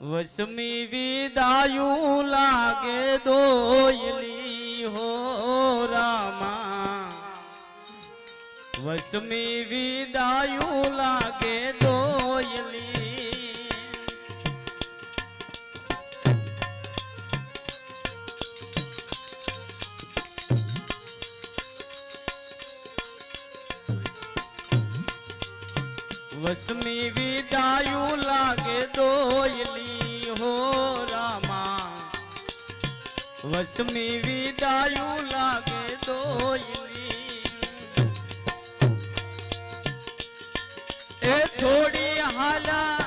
વસમી વિદાયું લાગે દોયલી હો રામા. વસમી વિદાયું લાગે વસમી વિદાયું લાગે દોયલી હો રામા. વસમી વિદાયું લાગે દોયલી. એ છોડી હાલા.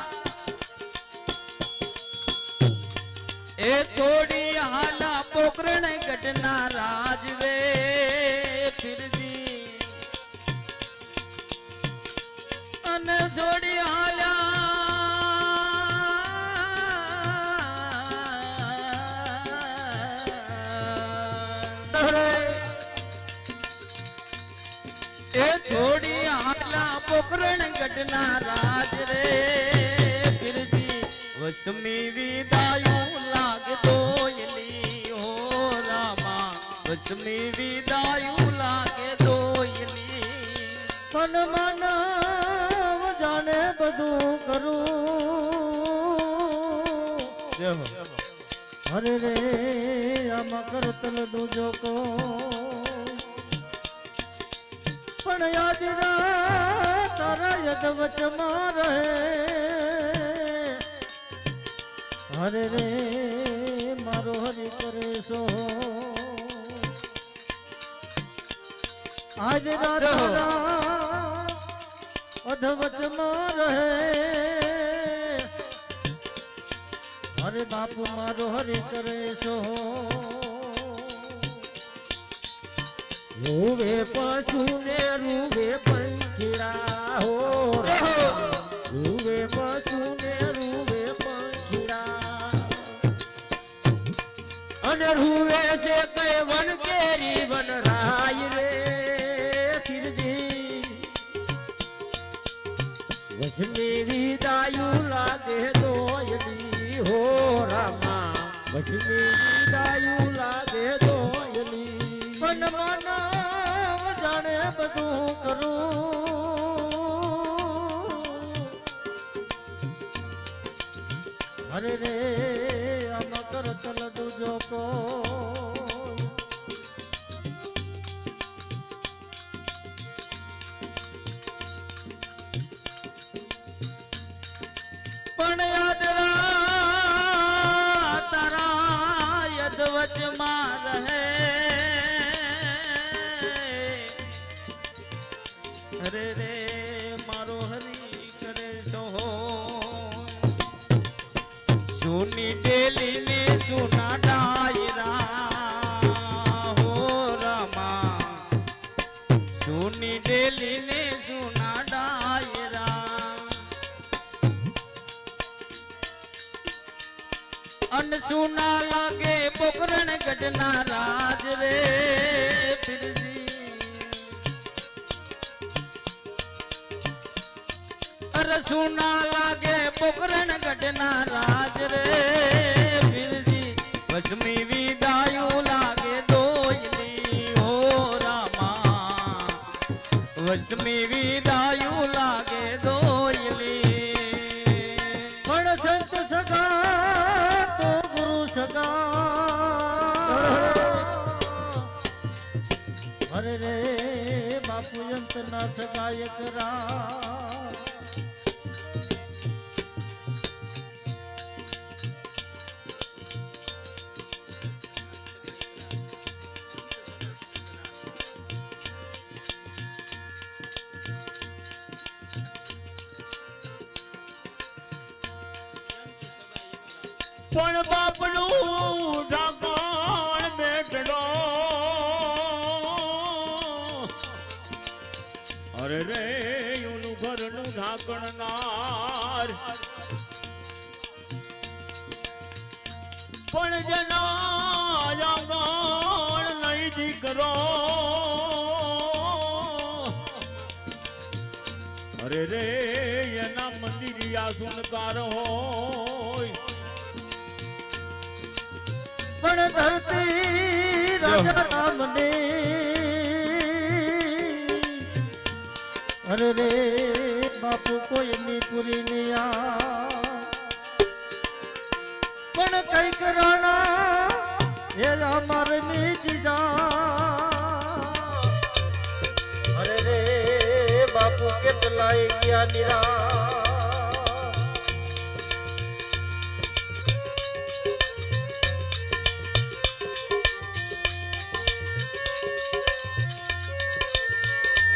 એ છોડી હાલા પોકરણ ઘટના રાજવે ફિરજી. અને છોડી હાલ્યા. એ છોડી હાલા પોકરણ ગઢના રાજ રે. ફિરજી વસમી વિદાયું લાગતો એલી હો રામા. વસમી વિદાયું લાગે દોયલી મન માનવ બધું કરું. હરે રે આમાં કરતલ દૂજો કો. પણ યાદ રા તારા યદ વચમાં રહે. હરે રે મારો હરી કરે સો આજ. રાત અધવચમાં રહે. હરે બાપુ મારો હરી કરે છો રૂવે પશુ ને રૂવે પંખીરા હો. રૂવે પશુ ને રૂવે પંખીરા અને રૂવે છે કઈ વન વિદાયું લાગે દોયલી મન માનવ જાણે બધું કરું. પણ વચમાં રહે. અરે રે મારો હરી કરે સો સુની ડેલી ને સુના અન સુના લાગે પોકરણ ગઢના રાજ રે ફિરજી અરે સુના લાગે પોકરણ ગઢના રાજ રે ફિરજી વસમી વિદાયું લાગે દોયલી હો રામા. વસમી વિદાયું લાગે દોયલી ના સગાય કરા પણ બાપનું નાર પણ જના નહીં દીકરો. અરે રે એના મંદિરિયા સુનકાર હોય. પણ ધરતી રાજા રામને. અરે રે બાપુ પૂરી આ પણ કંઈક રાણા એ અમાર જીજા અરે રે બાપુ કેટલાય ગયા નિરા.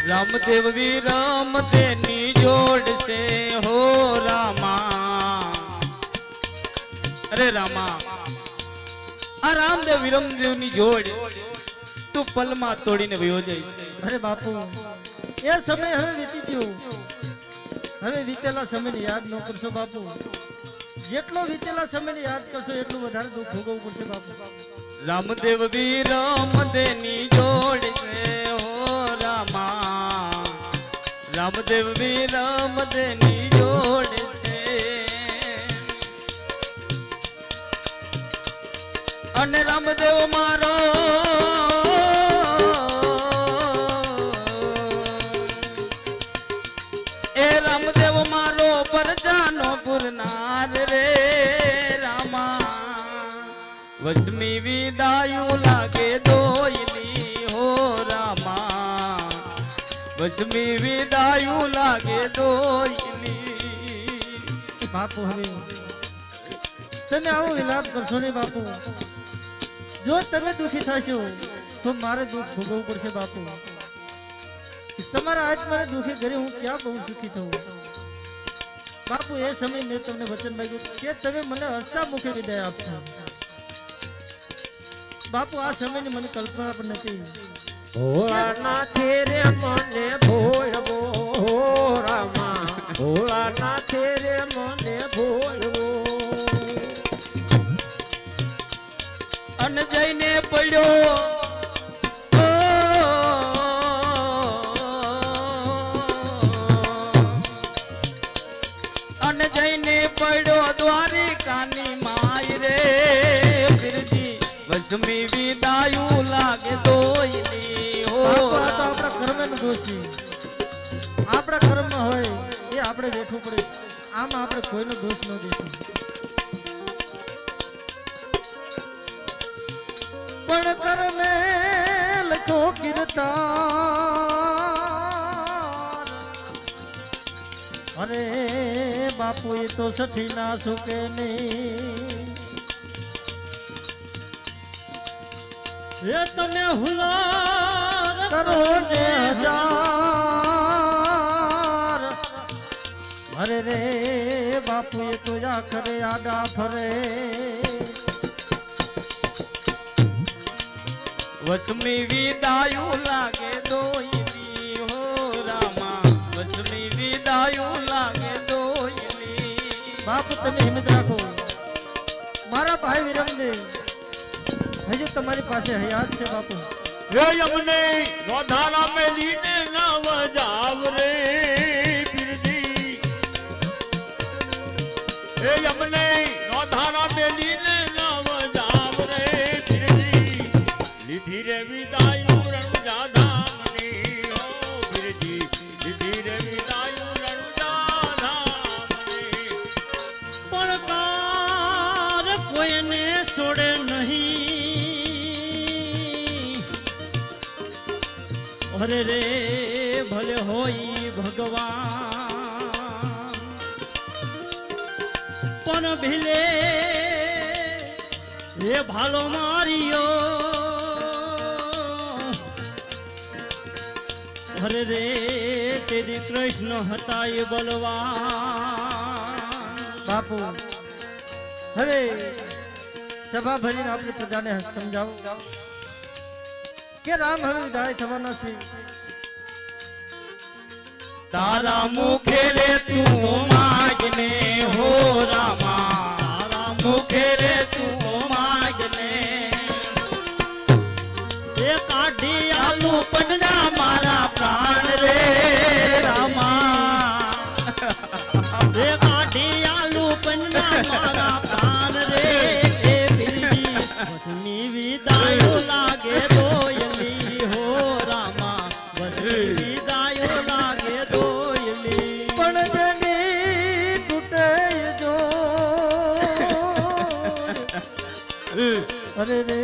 રામદેવ વી રામદેવની જોડ છે હો રામા. અરે રામા આ રામદેવ વિરમદેવની જોડ તું પલમાં તોડીને વયો જઈશ. અરે બાપુ એ સમય હવે વીતી ગયો. હવે વીતેલા સમયને યાદ ન કરશો બાપુ. જેટલો વીતેલા સમયને યાદ કરશો એટલું વધારે દુઃખ ભોગવવું પડશે બાપુ. રામદેવ વી રામદેવની જોડ છે રામદેવ વી રામદેની જોડ છે. અને રામદેવ મારો એ રામદેવ મારો પરજાનો પુરનાર રે રામા. વસમી વિદાયું લાગે દોયલી હો રામા. વસમી વિદાયું લાગે દોયલી બાપુ હવે. તમે આવો વિલાપ કરશો ને બાપુ. જો તમે દુખી થશો, તો મારે દુઃખ ભોગવવું પડશે બાપુ. તમારા આજ મારે દુઃખી કરી હું ક્યાં બહુ સુખી થઉં? બાપુ, એ સમય મેં તમને વચન માંગ્યું કે તમે મને હસતા મુખે વિદાય આપશો. બાપુ, આ સમયની મને કલ્પના પણ નથી. ભોળાનાથ રે મને ભોળવો રામા ભોળાનાથ રે મને ભોળવો અને જઈને પડ્યો અને જઈને પડ્યો દ્વારિકાની માય રે ફિરજી વસમી વિદાયું લાગે દોયલી હો આ તો આપણા કર્મનો દોષી. આપણા કર્મ હોય એ આપણે બેઠું પડે. આમાં આપણે કોઈનો દોષ ન દેશું પણ કર્મે લખો કીર્તા અરે બાપુ એ તો સઠી ના સુકે નહીં એ તમે હુલાર કરો ને હજાર. અરે રે બાપુ એ તો આખરે આડા ફરે. વસમી વિદાયું લાગે દોયલી હો રામા. વસમી વિદાયું લાગે દોયલી. બાપુ તમે હિંમત રાખો. મારા ભાઈ વિરમદેવ હજુ તમારી પાસે હયાત છે બાપુ. એ અમને રોધાના મેલીને લીને અરે રે, ભલે હોય ભગવાન. પણ ભીલે રે ભાલો મારિયો. અરે રે તેથી કૃષ્ણ હતા એ બલવાન. બાપુ, હવે સભા ભરીને આપણે પ્રજાને સમજાવો. કે રામ હવે વિદાય થવાના છે? તારા મુખે રે તું માગને, હો રામા. તારા મુખે રે તું માગને. એ કાઢી આલુ પંડા મારા અરે રે,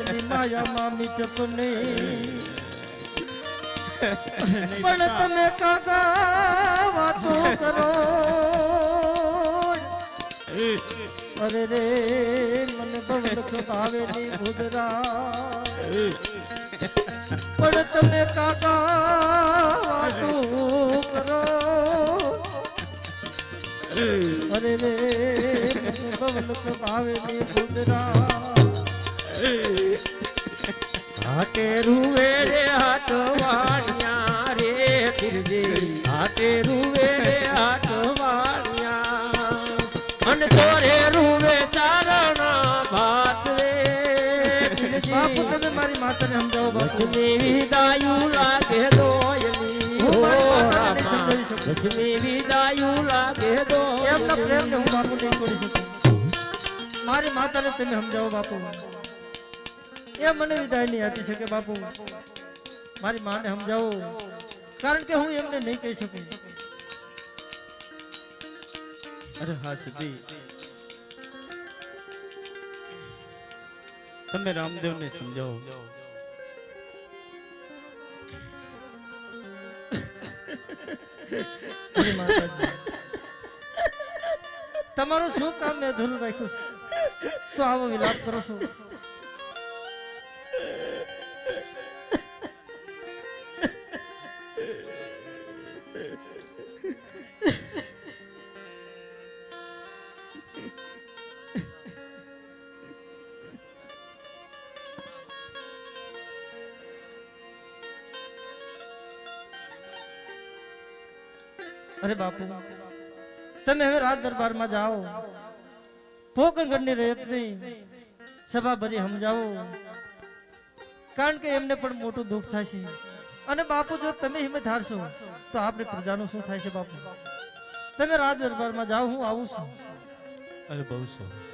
એની માયામાં નહીં પણ તમે કાકા વાતો કરો. અરે રે, મને બવલખ ભાવે ની ભૂદરા પણ તમે કાકા વાતો કરો. અરે રે, મને બવલખ ભાવે રૂવે રે વાણિયા રે પીરજી હાટે રૂવે રે હાટ વાણિયા. અને તોરે રૂવે ચારણા ભાત રે બાપુ તમે મારી માતાને સમજાવો બાપુ. વસમી વિદાયું લાગે દોયલી. હું મારી માતાને સમજાવી શકું. વસમી વિદાયું લાગે એમના પ્રેમને હું બાપુ નહીં છોડી શકું. મારી માતાને તમે સમજાવો બાપુ. એ મને વિદાય નહીં આપી શકે બાપુ. મારી માને સમજાવો. કારણ કે હું એમને નહીં કહી શકું. અરે હા સિદ્ધિ. તમે રામદેવને સમજાવો. તમારું શું કામ મેં અધૂરું રાખ્યું છે? તો આવો વિલાપ કરો છો. અરે બાપુ, તમે હવે રાજ દરબારમાં જાઓ. પોકરગઢની રયતની સભા ભરી સમજાવો. કારણ કે એમને પણ મોટું દુઃખ થશે. અને બાપુ, જો તમે હિંમત હારશો, તો આપણે પ્રજાનું શું થાય છે બાપુ? તમે રાજ દરબારમાં જાઓ, હું આવું છું. અરે બહુ સારું